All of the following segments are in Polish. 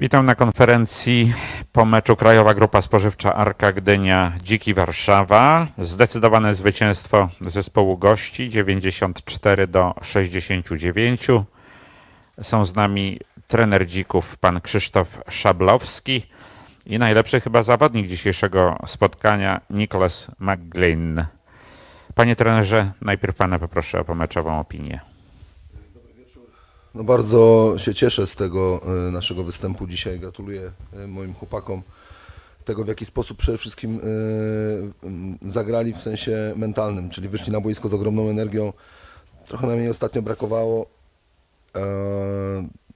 Witam na konferencji po meczu Krajowa Grupa Spożywcza Arka Gdynia Dziki Warszawa. Zdecydowane zwycięstwo zespołu gości 94 do 69. Są z nami trener dzików pan Krzysztof Szablowski i najlepszy chyba zawodnik dzisiejszego spotkania Nicholas McGlynn. Panie trenerze, najpierw pana poproszę o pomeczową opinię. No bardzo się cieszę z tego e, naszego występu dzisiaj. Gratuluję e, moim chłopakom tego, w jaki sposób przede wszystkim e, zagrali w sensie mentalnym, czyli wyszli na boisko z ogromną energią. Trochę nam jej ostatnio brakowało.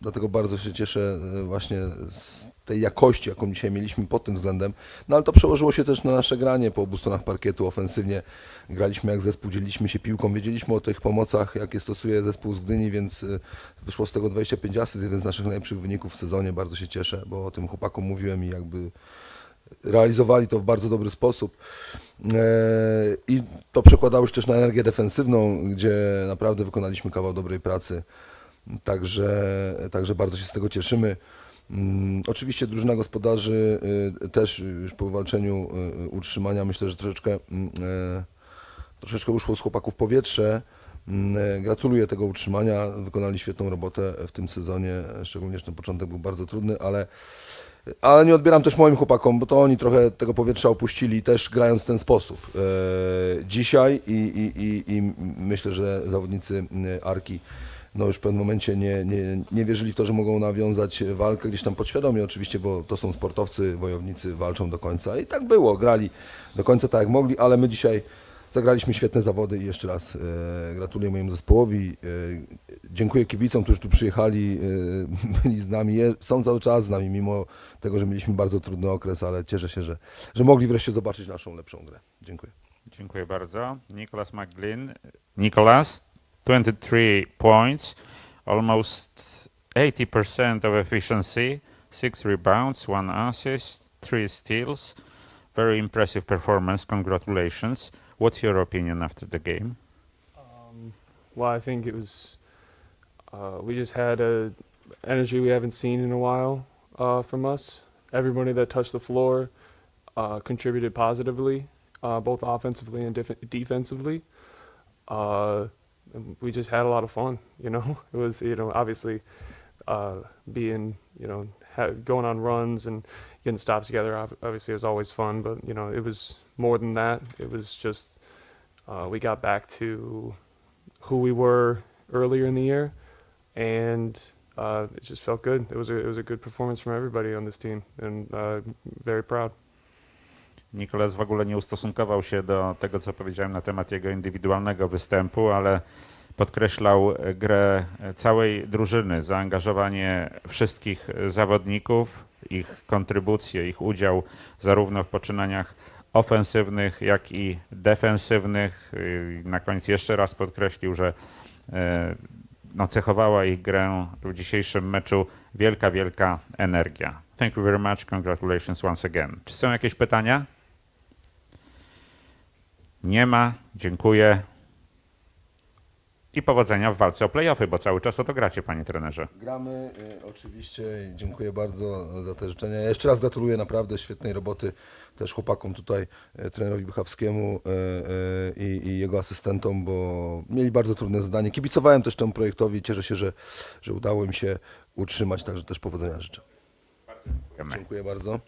Dlatego bardzo się cieszę e, właśnie z tej jakości, jaką dzisiaj mieliśmy pod tym względem. No ale to przełożyło się też na nasze granie po obu stronach parkietu ofensywnie. Graliśmy jak zespół, dzieliliśmy się piłką, wiedzieliśmy o tych pomocach, jakie stosuje zespół z Gdyni, więc e, wyszło z tego 25 asyst, jeden z naszych najlepszych wyników w sezonie. Bardzo się cieszę, bo o tym chłopakom mówiłem i jakby realizowali to w bardzo dobry sposób. E, I to przekładało się też na energię defensywną, gdzie naprawdę wykonaliśmy kawał dobrej pracy. Także, także bardzo się z tego cieszymy. Mm, Oczywiście drużyna gospodarzy y, też już po wywalczeniu y, utrzymania myślę, że troszeczkę, mm, e, troszeczkę uszło z chłopaków powietrze. Mm, e, Gratuluję tego utrzymania. Wykonali świetną robotę w tym sezonie, szczególnie, że ten początek był bardzo trudny, ale ale nie odbieram też moim chłopakom, bo to oni trochę tego powietrza opuścili, też grając w ten sposób. E, dzisiaj i, i, i, i myślę, że zawodnicy Arki no już w pewnym momencie nie, nie, nie wierzyli w to, że mogą nawiązać walkę gdzieś tam podświadomie oczywiście, bo to są sportowcy, wojownicy, walczą do końca i tak było, grali do końca tak jak mogli, ale my dzisiaj zagraliśmy świetne zawody i jeszcze raz e, gratuluję mojemu zespołowi. E, dziękuję kibicom, którzy tu przyjechali, e, byli z nami, są cały czas z nami, mimo tego, że mieliśmy bardzo trudny okres, ale cieszę się, że, że mogli wreszcie zobaczyć naszą lepszą grę. Dziękuję. Dziękuję bardzo. Nicholas McGlynn. Nicholas, 23 points, almost 80% of efficiency, 6 rebounds, 1 assist, 3 steals. Very impressive performance. Congratulations. What's your opinion after the game? Um, well, I think it was. Uh, we just had a energy we haven't seen in a while uh, from us. Everybody that touched the floor uh, contributed positively, uh, both offensively and def- defensively. We just had a lot of fun. You know, it was you know obviously uh, being you know ha- going on runs and getting stops together. ob- Obviously, is always fun, but you know it was more than that. It was just uh, we got back to who we were earlier in the year, and uh, it just felt good. It was a it was a good performance from everybody on this team, and uh, very proud. Nicholas w ogóle nie ustosunkował się do tego, co powiedziałem na temat jego indywidualnego występu, ale podkreślał grę całej drużyny, zaangażowanie wszystkich zawodników, ich kontrybucję, ich udział zarówno w poczynaniach ofensywnych, jak i defensywnych. Na koniec jeszcze raz podkreślił, że e, no, cechowała ich grę w dzisiejszym meczu wielka, wielka energia. Thank you very much. Congratulations once again. Czy są jakieś pytania? Nie ma. Dziękuję. I powodzenia w walce o playoffy, bo cały czas o to gracie, panie trenerze. Gramy y, oczywiście dziękuję bardzo za te życzenia. Ja jeszcze raz gratuluję naprawdę świetnej roboty też chłopakom tutaj, y, trenerowi Bychawskiemu y, y, i, jego asystentom, bo mieli bardzo trudne zadanie. Kibicowałem też temu projektowi, cieszę się, że, że udało im się utrzymać, także też powodzenia życzę. Dziękujemy. Dziękuję bardzo.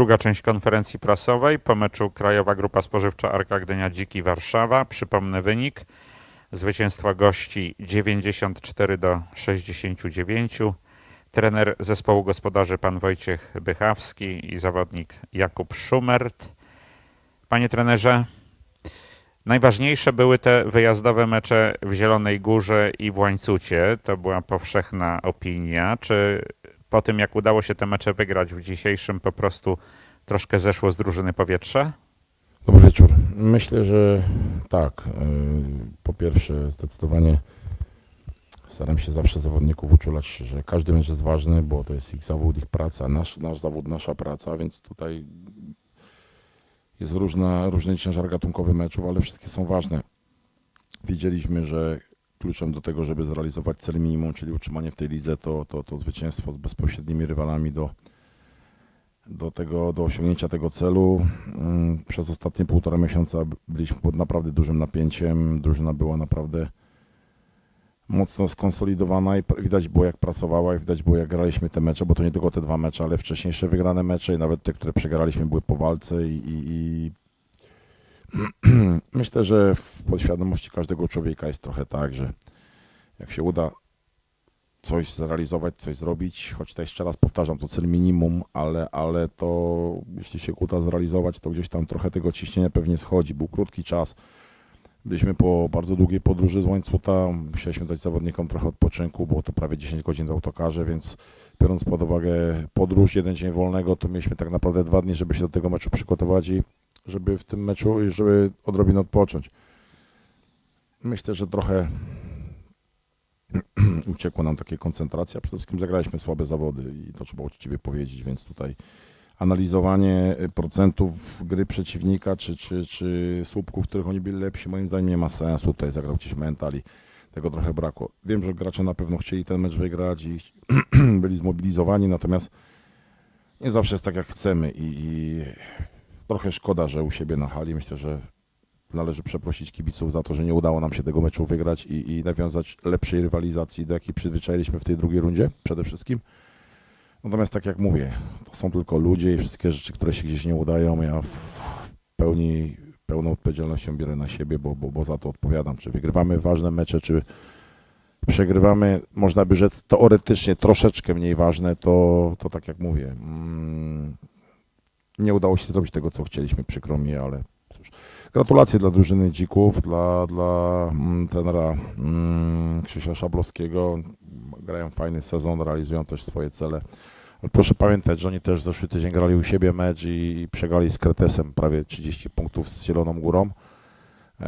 Druga część konferencji prasowej po meczu Krajowa Grupa Spożywcza Arka Gdynia Dziki Warszawa. Przypomnę wynik. Zwycięstwo gości 94 do 69. Trener zespołu gospodarzy pan Wojciech Bychawski i zawodnik Jakub Schumert. Panie trenerze, najważniejsze były te wyjazdowe mecze w Zielonej Górze i w Łańcucie. To była powszechna opinia. Czy po tym, jak udało się te mecze wygrać w dzisiejszym, po prostu troszkę zeszło z drużyny powietrze? Dobry wieczór. Myślę, że tak. Yy, Po pierwsze, zdecydowanie staram się zawsze zawodników uczulać, że każdy mecz jest ważny, bo to jest ich zawód, ich praca, nasz, nasz zawód, nasza praca, więc tutaj jest różna, różny ciężar gatunkowy meczów, ale wszystkie są ważne. Wiedzieliśmy, że kluczem do tego, żeby zrealizować cel minimum, czyli utrzymanie w tej lidze, to, to, to zwycięstwo z bezpośrednimi rywalami do, do, tego, do osiągnięcia tego celu. Mm, Przez ostatnie półtora miesiąca byliśmy pod naprawdę dużym napięciem. Drużyna była naprawdę mocno skonsolidowana i widać było jak pracowała i widać było jak graliśmy te mecze, bo to nie tylko te dwa mecze, ale wcześniejsze wygrane mecze i nawet te, które przegraliśmy były po walce i, i, i myślę, że w podświadomości każdego człowieka jest trochę tak, że jak się uda coś zrealizować, coś zrobić, choć to jeszcze raz powtarzam, to cel minimum, ale, ale to jeśli się uda zrealizować, to gdzieś tam trochę tego ciśnienia pewnie schodzi. Był krótki czas, byliśmy po bardzo długiej podróży z Łańcuta, musieliśmy dać zawodnikom trochę odpoczynku, było to prawie 10 godzin w autokarze, więc biorąc pod uwagę podróż, jeden dzień wolnego, to mieliśmy tak naprawdę dwa dni, żeby się do tego meczu przygotować i żeby w tym meczu, żeby odrobinę odpocząć. Myślę, że trochę uciekło nam takie koncentracja. Przede wszystkim zagraliśmy słabe zawody i to trzeba uczciwie powiedzieć, więc tutaj analizowanie y, procentów gry przeciwnika czy, czy, czy słupków, w których oni byli lepsi, moim zdaniem nie ma sensu. Tutaj zagrał gdzieś mental i tego trochę brakło. Wiem, że gracze na pewno chcieli ten mecz wygrać i byli zmobilizowani, natomiast nie zawsze jest tak, jak chcemy i, i trochę szkoda, że u siebie na hali myślę, że należy przeprosić kibiców za to, że nie udało nam się tego meczu wygrać i, i nawiązać lepszej rywalizacji, do jakiej przyzwyczailiśmy w tej drugiej rundzie przede wszystkim. Natomiast tak jak mówię, to są tylko ludzie i wszystkie rzeczy, które się gdzieś nie udają, ja w pełni, pełną odpowiedzialnością biorę na siebie, bo, bo, bo za to odpowiadam. Czy wygrywamy ważne mecze, czy przegrywamy, można by rzec teoretycznie troszeczkę mniej ważne, to, to tak jak mówię, mm, nie udało się zrobić tego, co chcieliśmy, przykro mi, ale cóż. Gratulacje dla drużyny Dzików, dla, dla mm, trenera mm, Krzysia Szablowskiego. Grają fajny sezon, realizują też swoje cele. Proszę pamiętać, że oni też zeszły tydzień grali u siebie mecz i, i przegrali z Kretesem prawie 30 punktów z Zieloną Górą. E,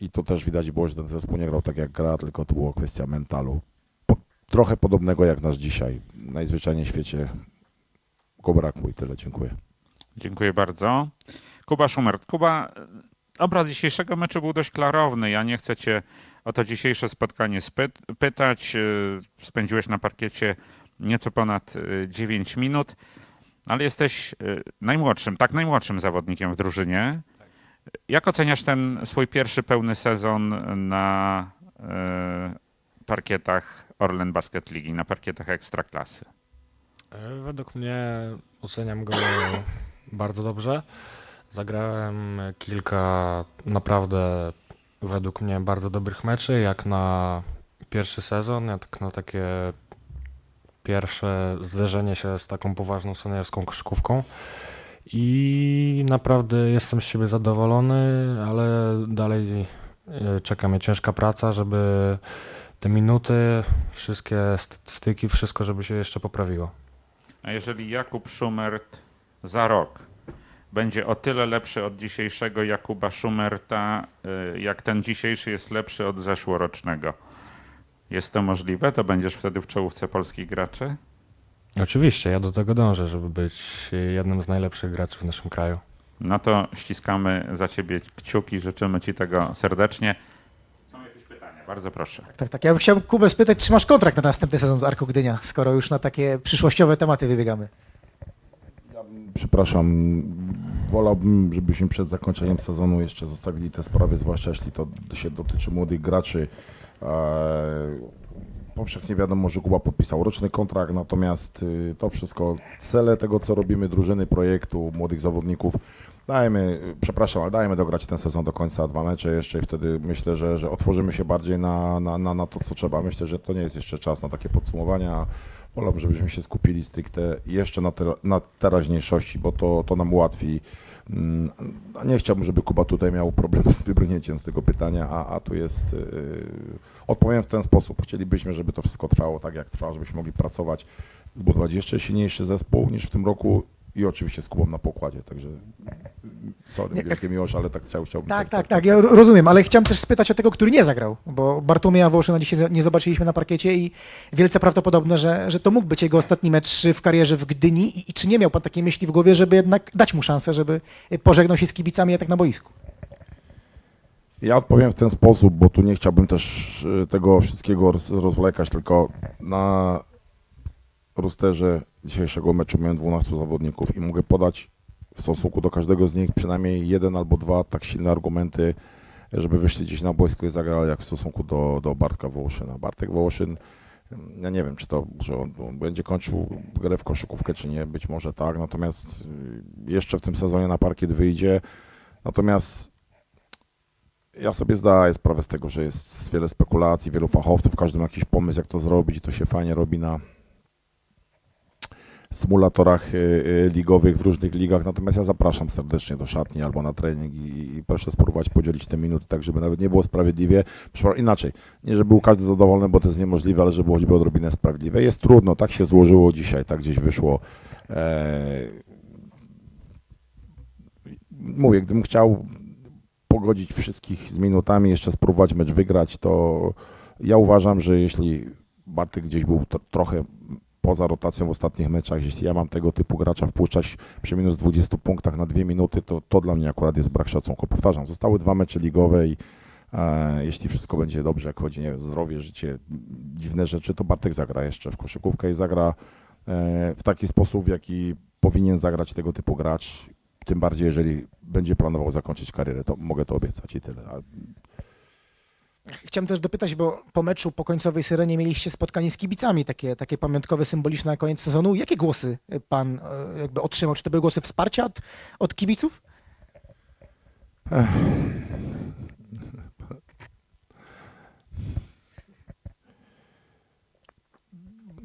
I to też widać było, że ten zespół nie grał tak jak gra, tylko to była kwestia mentalu. Po, trochę podobnego jak nasz dzisiaj. Najzwyczajniej w świecie go brakło i tyle. Dziękuję. Dziękuję bardzo. Kuba Szumert. Kuba, obraz dzisiejszego meczu był dość klarowny. Ja nie chcę cię o to dzisiejsze spotkanie pytać. Yy, Spędziłeś na parkiecie nieco ponad yy, 9 minut, ale jesteś najmłodszym, tak najmłodszym zawodnikiem w drużynie. Jak oceniasz ten swój pierwszy pełny sezon na parkietach Orlen Basket Ligi, na parkietach Ekstraklasy? E, Według mnie oceniam go bardzo dobrze. Zagrałem kilka naprawdę według mnie bardzo dobrych meczy, jak na pierwszy sezon, jak na takie pierwsze zderzenie się z taką poważną seniorską koszykówką. I naprawdę jestem z siebie zadowolony, ale dalej e, czeka mnie ciężka praca, żeby te minuty, wszystkie statystyki, wszystko, żeby się jeszcze poprawiło. A jeżeli Jakub Schumert za rok będzie o tyle lepszy od dzisiejszego Jakuba Schumerta, y, jak ten dzisiejszy jest lepszy od zeszłorocznego, jest to możliwe? To będziesz wtedy w czołówce polskich graczy? Oczywiście, ja do tego dążę, żeby być jednym z najlepszych graczy w naszym kraju. No to ściskamy za ciebie kciuki, życzymy ci tego serdecznie. Są jakieś pytania? Bardzo proszę. Tak, tak. Ja bym chciał Kubę spytać, czy masz kontrakt na następny sezon z Arką Gdynia, skoro już na takie przyszłościowe tematy wybiegamy. Przepraszam, wolałbym, żebyśmy przed zakończeniem sezonu jeszcze zostawili te sprawy, zwłaszcza jeśli to się dotyczy młodych graczy. E, powszechnie wiadomo, że Kuba podpisał roczny kontrakt, natomiast y, to wszystko, cele tego, co robimy, drużyny, projektu, młodych zawodników, dajmy, przepraszam, ale dajmy dograć ten sezon do końca, dwa mecze jeszcze i wtedy myślę, że, że otworzymy się bardziej na, na, na, na to, co trzeba. Myślę, że to nie jest jeszcze czas na takie podsumowania. Wolałbym, żebyśmy się skupili stricte jeszcze na, te, na teraźniejszości, bo to, to nam ułatwi. Mm, Nie chciałbym, żeby Kuba tutaj miał problem z wybrnięciem z tego pytania, a, a tu jest. Yy, odpowiem w ten sposób. Chcielibyśmy, żeby to wszystko trwało tak, jak trwa, żebyśmy mogli pracować, zbudować jeszcze silniejszy zespół niż w tym roku i oczywiście z Kubą na pokładzie. Także sorry, Nie, wielkie miłość, ale tak chciał, chciałbym. Tak, tak, tak, ja ro- rozumiem, ale chciałem też spytać o tego, który nie zagrał, bo Bartłomieja Wołoszyna dzisiaj nie zobaczyliśmy na parkiecie i wielce prawdopodobne, że, że to mógł być jego ostatni mecz w karierze w Gdyni i, i czy nie miał pan takiej myśli w głowie, żeby jednak dać mu szansę, żeby pożegnał się z kibicami tak na boisku? Ja odpowiem w ten sposób, bo tu nie chciałbym też y, tego wszystkiego roz- rozwlekać, tylko na rosterze dzisiejszego meczu miałem 12 zawodników i mogę podać w stosunku do każdego z nich przynajmniej jeden albo dwa tak silne argumenty, żeby wyszli gdzieś na boisko i zagrali jak w stosunku do, do Bartka Wołoszyna. Bartek Wołoszyn, ja nie wiem, czy to, że on, będzie kończył grę w koszykówkę, czy nie, być może tak, natomiast y, jeszcze w tym sezonie na parkiet wyjdzie, natomiast ja sobie zdaję sprawę z tego, że jest wiele spekulacji, wielu fachowców, każdy ma jakiś pomysł, jak to zrobić i to się fajnie robi na symulatorach y, y, ligowych w różnych ligach, natomiast ja zapraszam serdecznie do szatni albo na trening i, i proszę spróbować podzielić te minuty tak, żeby nawet nie było sprawiedliwie. Inaczej, nie żeby był każdy zadowolony, bo to jest niemożliwe, ale żeby było choćby odrobinę sprawiedliwe. Jest trudno, tak się złożyło dzisiaj, tak gdzieś wyszło. Eee, mówię, gdybym chciał pogodzić wszystkich z minutami, jeszcze spróbować mecz wygrać, to ja uważam, że jeśli Bartek gdzieś był trochę poza rotacją w ostatnich meczach, jeśli ja mam tego typu gracza wpuszczać przy minus 20 punktach na dwie minuty, to to dla mnie akurat jest brak szacunku. Powtarzam, zostały dwa mecze ligowe i e, jeśli wszystko będzie dobrze, jak chodzi wiem, zdrowie, życie, dziwne rzeczy, to Bartek zagra jeszcze w koszykówkę i zagra e, w taki sposób, w jaki powinien zagrać tego typu gracz. Tym bardziej, jeżeli będzie planował zakończyć karierę, to mogę to obiecać i tyle. Chciałem też dopytać, bo po meczu, po końcowej syrenie mieliście spotkanie z kibicami, takie, takie pamiątkowe, symboliczne na koniec sezonu. Jakie głosy pan e, jakby otrzymał? Czy to były głosy wsparcia od, od kibiców?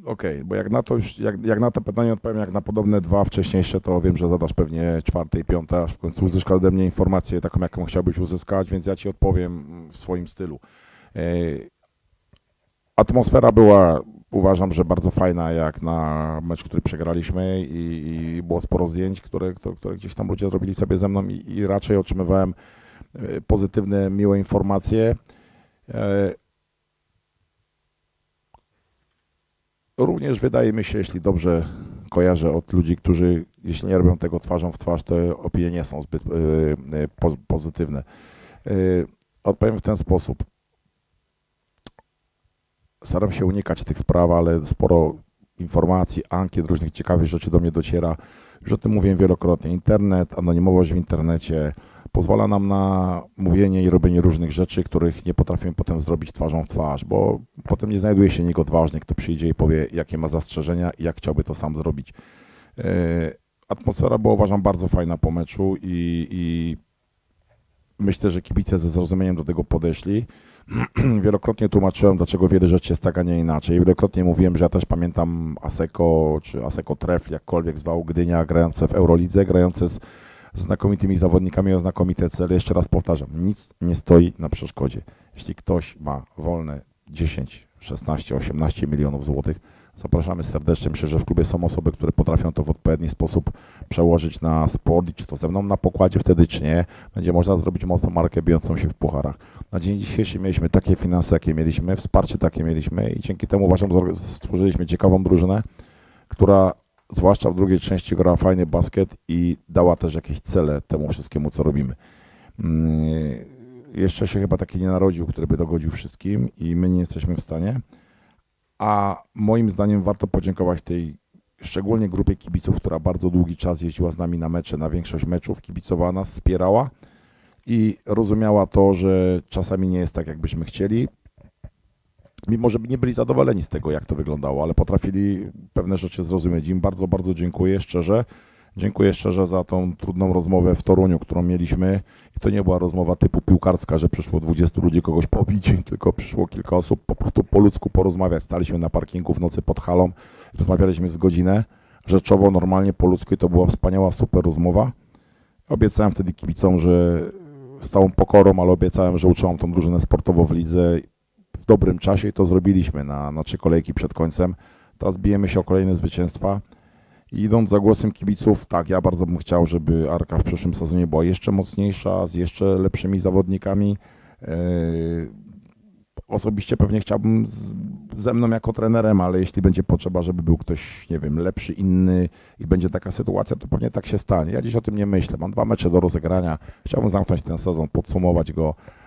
Okej, bo jak na to jak, jak na to pytanie odpowiem, jak na podobne dwa wcześniejsze, to wiem, że zadasz pewnie czwarte i piąte, aż w końcu uzyskasz ode mnie informację taką, jaką chciałbyś uzyskać, więc ja ci odpowiem w swoim stylu. E, Atmosfera była, uważam, że bardzo fajna, jak na mecz, który przegraliśmy i, i było sporo zdjęć, które, które, które gdzieś tam ludzie zrobili sobie ze mną i, i raczej otrzymywałem e, pozytywne, miłe informacje. Również wydaje mi się, jeśli dobrze kojarzę od ludzi, którzy jeśli nie robią tego twarzą w twarz, to opinie nie są zbyt y, y, po, pozytywne. Y, odpowiem w ten sposób. Staram się unikać tych spraw, ale sporo informacji, ankiet, różnych ciekawych rzeczy do mnie dociera. Już o tym mówiłem wielokrotnie. Internet, anonimowość w internecie pozwala nam na mówienie i robienie różnych rzeczy, których nie potrafimy potem zrobić twarzą w twarz, bo potem nie znajduje się nikt odważny, kto przyjdzie i powie, jakie ma zastrzeżenia i jak chciałby to sam zrobić. E, Atmosfera była, uważam, bardzo fajna po meczu i, i myślę, że kibice ze zrozumieniem do tego podeszli. Wielokrotnie tłumaczyłem, dlaczego wiele rzeczy jest tak, a nie inaczej. Wielokrotnie mówiłem, że ja też pamiętam Aseko, czy Aseko Tref, jakkolwiek zwał Gdynia, grające w Eurolidze, grające z znakomitymi zawodnikami o znakomite cele. Jeszcze raz powtarzam, nic nie stoi na przeszkodzie. Jeśli ktoś ma wolne 10, 16, 18 milionów złotych, zapraszamy serdecznie. Myślę, że w klubie są osoby, które potrafią to w odpowiedni sposób przełożyć na sport czy to ze mną na pokładzie wtedy, czy nie, będzie można zrobić mocną markę bijącą się w pucharach. Na dzień dzisiejszy mieliśmy takie finanse, jakie mieliśmy, wsparcie takie mieliśmy i dzięki temu uważam, stworzyliśmy ciekawą drużynę, która zwłaszcza w drugiej części grała fajny basket i dała też jakieś cele temu wszystkiemu, co robimy. Mm, Jeszcze się chyba taki nie narodził, który by dogodził wszystkim i my nie jesteśmy w stanie. A moim zdaniem warto podziękować tej szczególnie grupie kibiców, która bardzo długi czas jeździła z nami na mecze, na większość meczów, kibicowała nas, wspierała i rozumiała to, że czasami nie jest tak, jakbyśmy chcieli. Mimo że nie byli zadowoleni z tego, jak to wyglądało, ale potrafili pewne rzeczy zrozumieć. Im bardzo, bardzo dziękuję szczerze. Dziękuję szczerze za tą trudną rozmowę w Toruniu, którą mieliśmy. I to nie była rozmowa typu piłkarska, że przyszło 20 ludzi kogoś pobić, tylko przyszło kilka osób po prostu po ludzku porozmawiać. Staliśmy na parkingu w nocy pod halą, rozmawialiśmy z godzinę. Rzeczowo, normalnie, po ludzku i to była wspaniała, super rozmowa. Obiecałem wtedy kibicom, że z całą pokorą, ale obiecałem, że utrzymam tą drużynę sportowo w lidze dobrym czasie i to zrobiliśmy na, na trzy kolejki przed końcem. Teraz bijemy się o kolejne zwycięstwa. I idąc za głosem kibiców, tak, ja bardzo bym chciał, żeby Arka w przyszłym sezonie była jeszcze mocniejsza, z jeszcze lepszymi zawodnikami. Eee, Osobiście pewnie chciałbym z, ze mną jako trenerem, ale jeśli będzie potrzeba, żeby był ktoś, nie wiem, lepszy, inny i będzie taka sytuacja, to pewnie tak się stanie. Ja dziś o tym nie myślę. Mam dwa mecze do rozegrania. Chciałbym zamknąć ten sezon, podsumować go, e,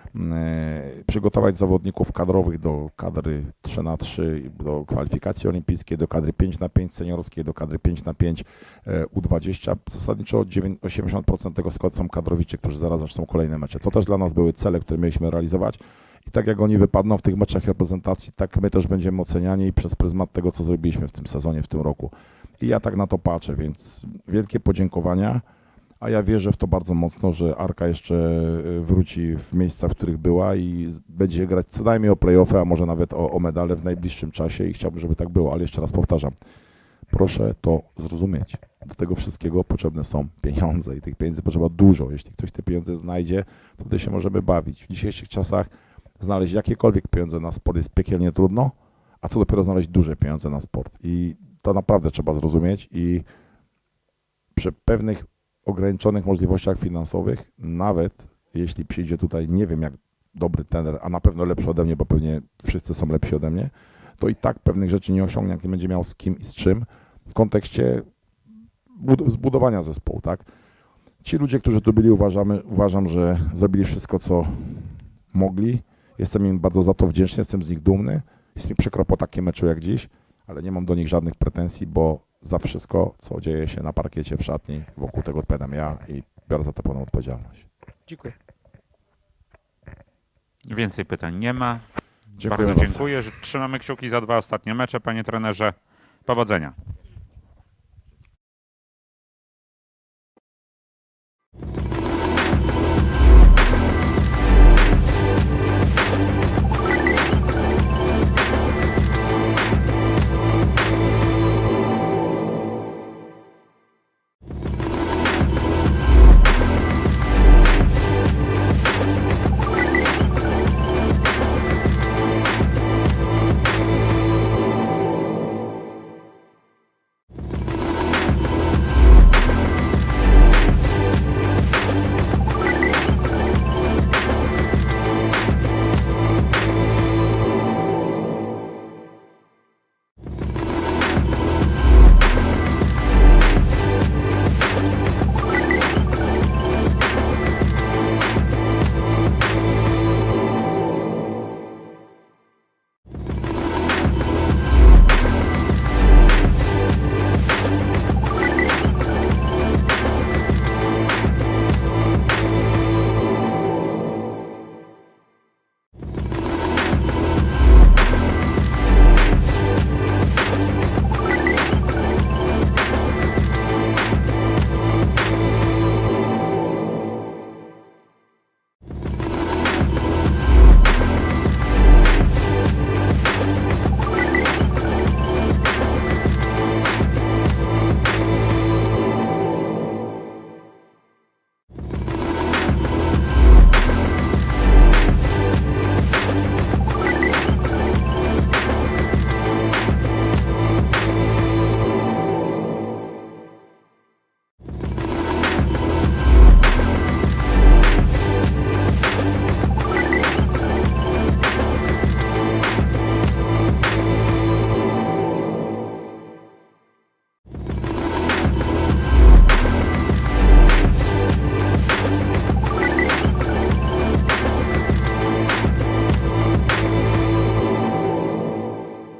przygotować zawodników kadrowych do kadry 3 na 3 do kwalifikacji olimpijskiej, do kadry 5 na 5 seniorskiej, do kadry 5 na 5 e, U20. Zasadniczo 9 80% tego składu są kadrowicze, którzy zaraz zaczną kolejne mecze. To też dla nas były cele, które mieliśmy realizować. I tak jak oni wypadną w tych meczach reprezentacji, tak my też będziemy oceniani przez pryzmat tego, co zrobiliśmy w tym sezonie, w tym roku. I ja tak na to patrzę, więc wielkie podziękowania. A ja wierzę w to bardzo mocno, że Arka jeszcze y, wróci w miejsca, w których była i będzie grać co najmniej o playoffy, a może nawet o, o medale w najbliższym czasie i chciałbym, żeby tak było. Ale jeszcze raz powtarzam, proszę to zrozumieć. Do tego wszystkiego potrzebne są pieniądze i tych pieniędzy potrzeba dużo. Jeśli ktoś te pieniądze znajdzie, to wtedy się możemy bawić. W dzisiejszych czasach znaleźć jakiekolwiek pieniądze na sport jest piekielnie trudno, a co dopiero znaleźć duże pieniądze na sport. I to naprawdę trzeba zrozumieć i przy pewnych ograniczonych możliwościach finansowych, nawet jeśli przyjdzie tutaj, nie wiem jak dobry trener, a na pewno lepszy ode mnie, bo pewnie wszyscy są lepsi ode mnie, to i tak pewnych rzeczy nie osiągnie, jak nie będzie miał z kim i z czym w kontekście bud- zbudowania zespołu, tak? Ci ludzie, którzy tu byli, uważamy, uważam, że zrobili wszystko, co mogli. Jestem im bardzo za to wdzięczny, jestem z nich dumny. Jest mi przykro po takim meczu jak dziś, ale nie mam do nich żadnych pretensji, bo za wszystko, co dzieje się na parkiecie, w szatni, wokół tego odpowiadam ja i biorę za to pełną odpowiedzialność. Dziękuję. Więcej pytań nie ma. Dziękuję bardzo dziękuję. że Trzymamy kciuki za dwa ostatnie mecze, panie trenerze. Powodzenia.